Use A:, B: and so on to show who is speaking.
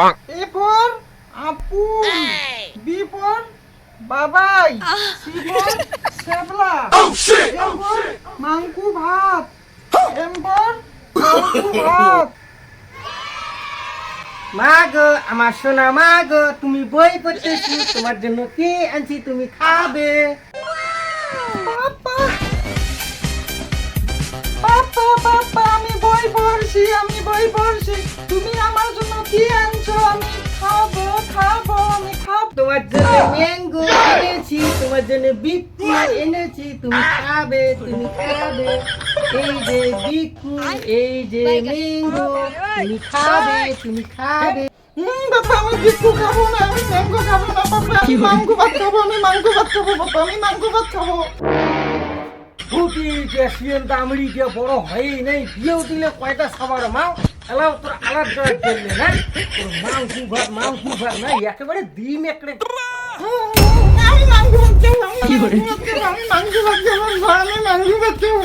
A: For Apun B for Babai C for Shyabla M for Manku ভাত M for Manku ভাত।
B: মা গো আমার সোনা মা গো তুমি বই পড়তেছি তোমার জন্য কি আনছি তুমি খাবে।
A: আমি বই পড়ছি আমি বই পড়ছি তুমি আমার জন্য
B: তোমার জন্য ম্যাঙ্গো এনেছি তোমার জন্য বিক্কু এনেছি তুমি খাবে তুমি খাবে। এই যে বিক্কু এই যে ম্যাঙ্গো তুমি খাবে তুমি খাবে।
A: বাবা আমি বিস্কু খাব না আমি ম্যাঙ্গো খাব না বাবা আমি মাঙ্গো ভাত খাব আমি মাঙ্গো ভাত খাব বাবা আমি মাঙ্গো ভাত খাব।
B: ফুটি ক্যাশিয়ান দামড়ি দিয়ে বড় হয়ই নেই বিয়েও দিলে কয়টা সাবার মাও এলাও তোর আলাদা করলে না তোর মাংস ভাত মাংস ভাত না, একেবারে ডিম একড়ে।
A: আমি মাঙ্গো ভাত খাব আমি মাঙ্গো ভাত খাব আমি মাঙ্গো ভাত খাব